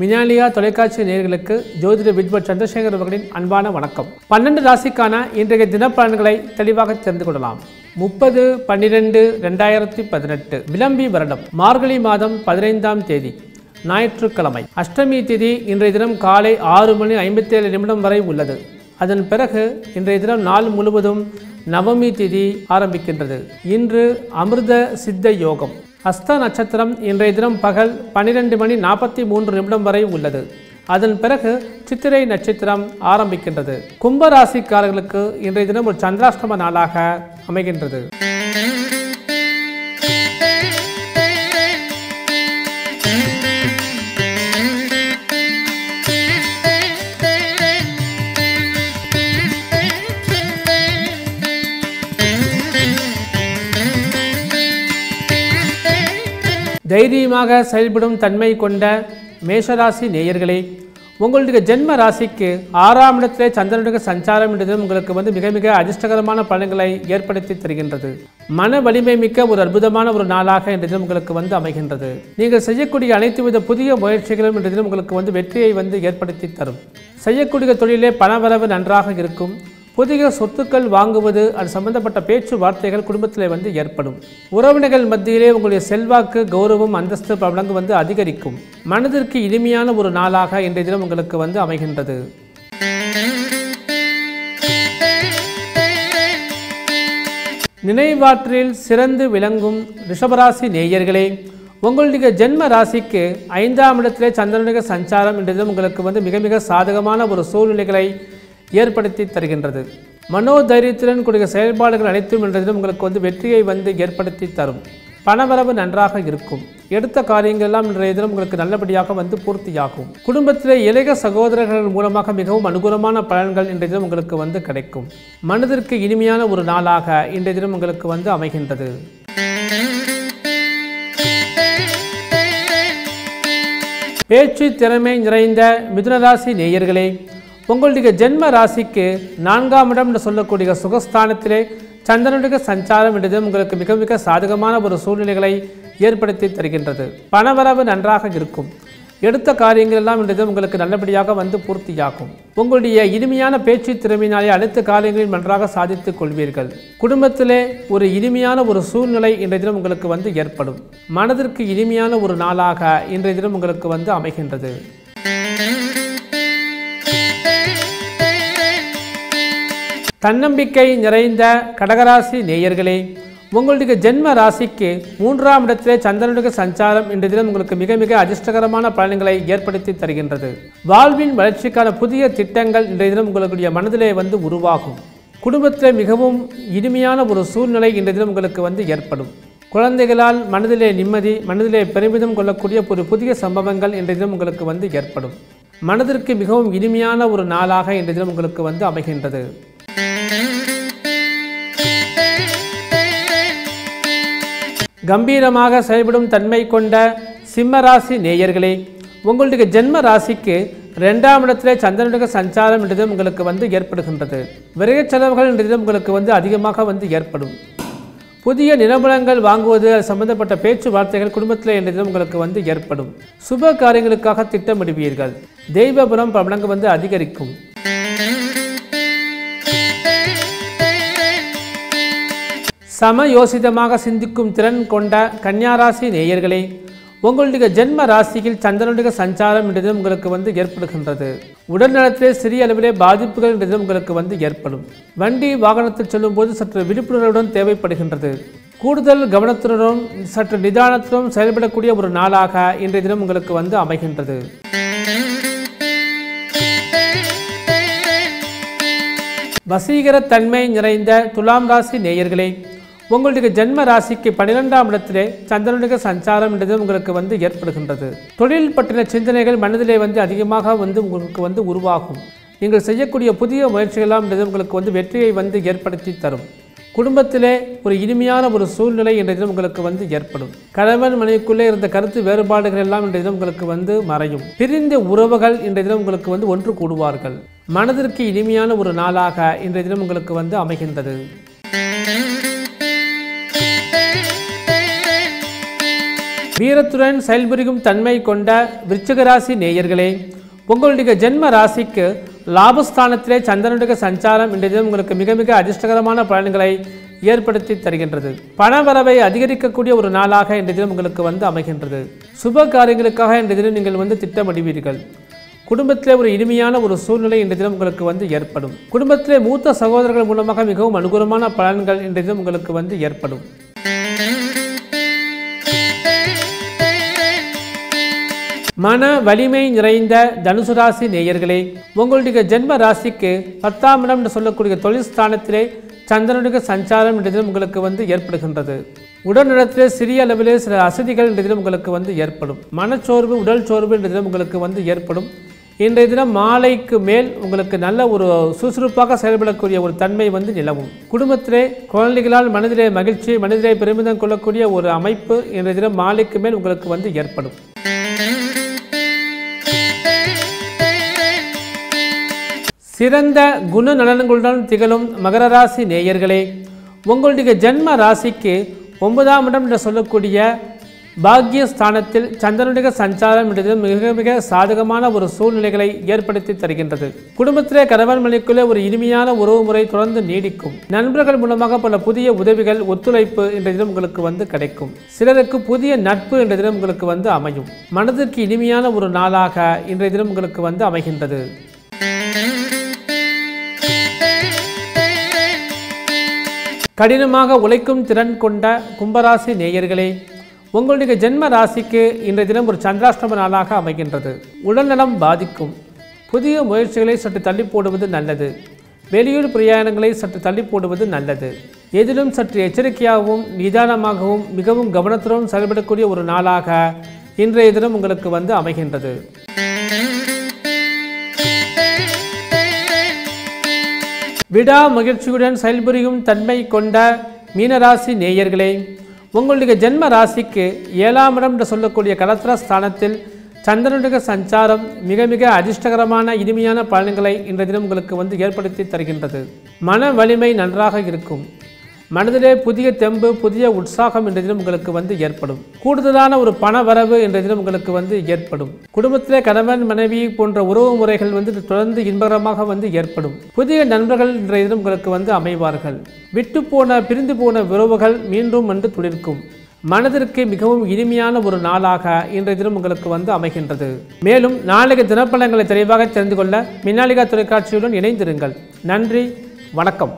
மினாலியா தொலைக்காட்சி நேர்களுக்கு ஜோதிட வித்வர் சந்திரசேகர் அவர்களின் அன்பான வணக்கம். பன்னெண்டு ராசிக்கான இன்றைய தினப்பலன்களை தெளிவாக தெரிந்து கொள்ளலாம். முப்பது பன்னிரெண்டு ரெண்டாயிரத்தி பதினெட்டு விளம்பி வருடம். மார்கழி மாதம் பதினைந்தாம் தேதி ஞாயிற்றுக்கிழமை. அஷ்டமி திதி இன்றைய தினம் காலை ஆறு மணி ஐம்பத்தேழு நிமிடம் வரை உள்ளது. அதன் பிறகு இன்றைய தினம் நாள் முழுவதும் நவமி திதி ஆரம்பிக்கின்றது. இன்று அமிர்த சித்த யோகம். அஸ்த நட்சத்திரம் இன்றைய தினம் பகல் பன்னிரெண்டு மணி நாற்பத்தி மூன்று நிமிடம் வரை உள்ளது. அதன் பிறகு சித்திரை நட்சத்திரம் ஆரம்பிக்கின்றது. கும்பராசிக்காரர்களுக்கு இன்றைய தினம் ஒரு சந்திராஷ்டம நாளாக அமைகின்றது. தைரியமாக செயல்படும் தன்மை கொண்ட மேஷராசி நேயர்களே உங்களுடைய ஜென்ம ராசிக்கு ஆறாம் இடத்திலே சந்திரனுடைய சஞ்சாரம் என்றது உங்களுக்கு வந்து மிக மிக அதிர்ஷ்டகரமான பலன்களை ஏற்படுத்தி தருகின்றது. மன வலிமை மிக்க ஒரு அற்புதமான ஒரு நாளாக இன்றைய உங்களுக்கு வந்து அமைகின்றது. நீங்கள் செய்யக்கூடிய அனைத்து வித புதிய முயற்சிகளும் என்றதிலும் உங்களுக்கு வந்து வெற்றியை வந்து ஏற்படுத்தி தரும். செய்யக்கூடிய தொழிலே பணவரவு நன்றாக இருக்கும். புதிய சொத்துக்கள் வாங்குவது அது சம்பந்தப்பட்ட பேச்சுவார்த்தைகள் குடும்பத்தில் வந்து ஏற்படும். உறவினர்கள் மத்தியிலே உங்களுடைய செல்வாக்கு கௌரவம் அந்தஸ்து பலங்கு வந்து அதிகரிக்கும். மனதிற்கு இனிமையான ஒரு நாளாக இன்றைய தினம் உங்களுக்கு வந்து அமைகின்றது. நினைவாற்றில் சிறந்து விளங்கும் ரிஷபராசி நேயர்களே உங்களுடைய ஜென்ம ராசிக்கு ஐந்தாம் இடத்திலே சந்திரனுடைய சஞ்சாரம் என்றது உங்களுக்கு வந்து மிக மிக சாதகமான ஒரு சூழ்நிலைகளை ஏற்படுத்தி தருகின்றது. மனோதைரியத்துடன் கூடிய செயல்பாடுகள் அனைத்தும் என்றதிலும் உங்களுக்கு வந்து வெற்றியை வந்து ஏற்படுத்தி தரும். பணவரவு நன்றாக இருக்கும். எடுத்த காரியங்கள் எல்லாம் இன்றைய தினம் உங்களுக்கு நல்லபடியாக வந்து பூர்த்தியாகும். குடும்பத்திலே இளைய சகோதரர்கள் மூலமாக மிகவும் அனுகூலமான பலன்கள் இன்றைய தினம் உங்களுக்கு வந்து கிடைக்கும். மனதிற்கு இனிமையான ஒரு நாளாக இன்றைய தினம் உங்களுக்கு வந்து அமைகின்றது. பேச்சு திறமை நிறைந்த மிதுனராசி நேயர்களே உங்களுடைய ஜென்ம ராசிக்கு நான்காம் இடம் என்று சொல்லக்கூடிய சுகஸ்தானத்திலே சந்திரனுடைய சஞ்சாரம் என்றது உங்களுக்கு மிக மிக சாதகமான ஒரு சூழ்நிலைகளை ஏற்படுத்தி தருகின்றது. பணவரவு நன்றாக இருக்கும். எடுத்த காரியங்கள் எல்லாம் என்றது உங்களுக்கு நல்லபடியாக வந்து பூர்த்தியாகும். உங்களுடைய இனிமையான பேச்சு திறமையினாலே அனைத்து காரியங்களையும் நன்றாக சாதித்துக் கொள்வீர்கள். குடும்பத்திலே ஒரு இனிமையான ஒரு சூழ்நிலை இன்றைய தினம் உங்களுக்கு வந்து ஏற்படும். மனதிற்கு இனிமையான ஒரு நாளாக இன்றைய தினம் உங்களுக்கு வந்து அமைகின்றது. தன்னம்பிக்கை நிறைந்த கடகராசி நேயர்களே உங்களுடைய ஜென்ம ராசிக்கு மூன்றாம் இடத்திலே சந்திரனுடைய சஞ்சாரம் இன்று தினம் உங்களுக்கு மிக மிக அதிர்ஷ்டகரமான பலன்களை ஏற்படுத்தி தருகின்றது. வாழ்வின் வளர்ச்சிக்கான புதிய திட்டங்கள் இன்றைய தினம் உங்களுடைய மனதிலே வந்து உருவாகும். குடும்பத்தில் மிகவும் இனிமையான ஒரு சூழ்நிலை இன்றைய தினம் உங்களுக்கு வந்து ஏற்படும். குழந்தைகளால் மனதிலே நிம்மதி மனதிலே பெருமிதம் கொள்ளக்கூடிய ஒரு புதிய சம்பவங்கள் இன்றைய தினம் உங்களுக்கு வந்து ஏற்படும். மனதிற்கு மிகவும் இனிமையான ஒரு நாளாக இன்றைய தினம் உங்களுக்கு வந்து அமைகின்றது. கம்பீரமாக செயல்படும் தன்மை கொண்ட சிம்மராசி நேயர்களே உங்களுடைய ஜென்ம ராசிக்கு ரெண்டாம் இடத்திலே சந்திரனுடைய சஞ்சாரம் என்றது உங்களுக்கு வந்து ஏற்படுகின்றது. விரைய செலவுகள் என்றது உங்களுக்கு வந்து அதிகமாக வந்து ஏற்படும். புதிய நிலபலங்கள் வாங்குவது அது சம்பந்தப்பட்ட பேச்சுவார்த்தைகள் குடும்பத்தில் என்றது உங்களுக்கு வந்து ஏற்படும். சுப காரியங்களுக்காக திட்டமிடுவீர்கள். தெய்வபுரம் பிரபலங்கள் வந்து அதிகரிக்கும். சமயோசிதமாக சிந்திக்கும் திறன் கொண்ட கன்னியாராசி நேயர்களே உங்களுடைய ஜென்ம ராசியில் சந்திரனுடைய சஞ்சாரம் என்றது உங்களுக்கு வந்து ஏற்படுகின்றது. உடல் நலத்திலே சிறிய அளவிலே பாதிப்புகள் என்றது உங்களுக்கு வந்து ஏற்படும். வண்டி வாகனத்தில் செல்லும் போது சற்று விழிப்புணர்வுடன் தேவைப்படுகின்றது. கூடுதல் கவனத்துடனும் சற்று நிதானத்துடன் செயல்படக்கூடிய ஒரு நாளாக இன்றைய தினம் உங்களுக்கு வந்து அமைகின்றது. வசீகரத்தன்மை நிறைந்த துலாம் ராசி நேயர்களே உங்களுடைய ஜென்ம ராசிக்கு பன்னிரெண்டாம் இடத்திலே சந்திரனுடைய சஞ்சாரம் என்றது உங்களுக்கு வந்து ஏற்படுகின்றது. தொழில் பற்றின சிந்தனைகள் மனதிலே வந்து அதிகமாக வந்து உங்களுக்கு வந்து உருவாகும். நீங்கள் செய்யக்கூடிய புதிய முயற்சிகளாம் என்றது உங்களுக்கு வந்து வெற்றியை வந்து ஏற்படுத்தி தரும். குடும்பத்திலே ஒரு இனிமையான ஒரு சூழ்நிலை என்றது உங்களுக்கு வந்து ஏற்படும். கணவன் மனைவிக்குள்ளே இருந்த கருத்து வேறுபாடுகள் எல்லாம் என்றது தினம் உங்களுக்கு வந்து மறையும். பிரிந்த உறவுகள் என்றது தினம் உங்களுக்கு வந்து ஒன்று கூடுவார்கள். மனதிற்கு இனிமையான ஒரு நாளாக இன்றைய தினம் உங்களுக்கு வந்து அமைகின்றது. வீரத்துடன் செயல்புரியும் தன்மை கொண்ட விருச்சிக ராசி நேயர்களே உங்களுடைய ஜென்ம ராசிக்கு லாபஸ்தானத்திலே சந்திரனுடைய சஞ்சாரம் இன்றைய தினம் உங்களுக்கு மிக மிக அதிர்ஷ்டகரமான பலன்களை ஏற்படுத்தி தருகின்றது. பணவரவை அதிகரிக்கக்கூடிய ஒரு நாளாக இன்றைய தினம் உங்களுக்கு வந்து அமைகின்றது. சுப காரியங்களுக்காக இன்றைய தினம் நீங்கள் வந்து திட்டமிடுவீர்கள். குடும்பத்திலே ஒரு இனிமையான ஒரு சூழ்நிலை இன்றைய தினம் உங்களுக்கு வந்து ஏற்படும். குடும்பத்திலே மூத்த சகோதரர்கள் மூலமாக மிகவும் அனுகூலமான பலன்கள் இன்றைய தினம் உங்களுக்கு வந்து ஏற்படும். மன வலிமை நிறைந்த தனுசு ராசி நேயர்களே உங்களுடைய ஜென்ம ராசிக்கு பத்தாம் இடம் என்று சொல்லக்கூடிய தொழில் ஸ்தானத்திலே சந்திரனுடைய சஞ்சாரம் என்ற தினம் உங்களுக்கு வந்து ஏற்படுகின்றது. உடல்நலத்திலே சிறிய அளவிலே சில அசதிகள் என்ற தினம் உங்களுக்கு வந்து ஏற்படும். மனச்சோர்வு உடல் சோர்வு என்ற தினம் உங்களுக்கு வந்து ஏற்படும். இன்றைய தினம் மாலைக்கு மேல் உங்களுக்கு நல்ல ஒரு சுறுசுறுப்பாக செயல்படக்கூடிய ஒரு தன்மை வந்து நிலவும். குடும்பத்திலே குழந்தைகளால் மனதிலே மகிழ்ச்சி மனதிலே பெருமிதம் கொள்ளக்கூடிய ஒரு அமைப்பு இன்றைய தினம் மாலைக்கு மேல் உங்களுக்கு வந்து ஏற்படும். சிறந்த குண நலன்களுடன் திகழும் மகர ராசி நேயர்களே உங்களுடைய ஜென்ம ராசிக்கு ஒன்பதாம் இடம் என்று சொல்லக்கூடிய பாக்யஸ்தானத்தில் சந்திரனுடைய சஞ்சாரம் என்றது மிக மிக சாதகமான ஒரு சூழ்நிலைகளை ஏற்படுத்தி தருகின்றது. குடும்பத்திலே கணவன் மனைக்குள்ளே ஒரு இனிமையான உறவு முறை தொடர்ந்து நீடிக்கும். நண்பர்கள் மூலமாக பல புதிய உதவிகள் ஒத்துழைப்பு என்ற தினம் உங்களுக்கு வந்து கிடைக்கும். சிலருக்கு புதிய நட்பு என்ற தினம் உங்களுக்கு வந்து அமையும். மனதிற்கு இனிமையான ஒரு நாளாக இன்றைய தினம் உங்களுக்கு வந்து அமைகின்றது. கடினமாக உழைக்கும் திறன் கொண்ட கும்பராசி நேயர்களே உங்களுடைய ஜென்ம ராசிக்கு இன்றைய தினம் ஒரு சந்திராஷ்டம நாளாக அமைகின்றது. உடல்நலம் பாதிக்கும். புதிய முயற்சிகளை சற்று தள்ளி போடுவது நல்லது. வெளியூர் பிரயாணங்களை சற்று தள்ளி போடுவது நல்லது. எதிலும் சற்று எச்சரிக்கையாகவும் நிதானமாகவும் மிகவும் கவனத்துடன் செயல்படக்கூடிய ஒரு நாளாக இன்றைய தினம் உங்களுக்கு வந்து அமைகின்றது. விடா மகிழ்ச்சியுடன் செயல்புரியும் தன்மை கொண்ட மீனராசி நேயர்களே உங்களுடைய ஜென்ம ராசிக்கு ஏழாம் இடம் என்று சொல்லக்கூடிய கலத்திர ஸ்தானத்தில் சந்திரனுடைய சஞ்சாரம் மிக மிக அதிர்ஷ்டகரமான இனிமையான பலன்களை இன்றைய தினம் உங்களுக்கு வந்து ஏற்படுத்தி தருகின்றது. மன வலிமை நன்றாக இருக்கும். மனதிலே புதிய தெம்பு புதிய உற்சாகம் என்ற தினம் உங்களுக்கு வந்து ஏற்படும். கூடுதலான ஒரு பண வரவு என்ற தினம் உங்களுக்கு வந்து ஏற்படும். குடும்பத்திலே கணவன் மனைவி போன்ற உறவு முறைகள் வந்து தொடர்ந்து இன்பகரமாக வந்து ஏற்படும். புதிய நண்பர்கள் இன்றைய தினம் உங்களுக்கு வந்து அமைவார்கள். விட்டு போன பிரிந்து போன உறவுகள் மீண்டும் வந்து துளிர்க்கும். மனதிற்கு மிகவும் இனிமையான ஒரு நாளாக இன்றைய தினம் உங்களுக்கு வந்து அமைகின்றது. மேலும் நாளைக்கு தினப்பலங்களை தெளிவாக தெரிந்து கொள்ள மின்னாளிகா தொலைக்காட்சியுடன் இணைந்திருங்கள். நன்றி வணக்கம்.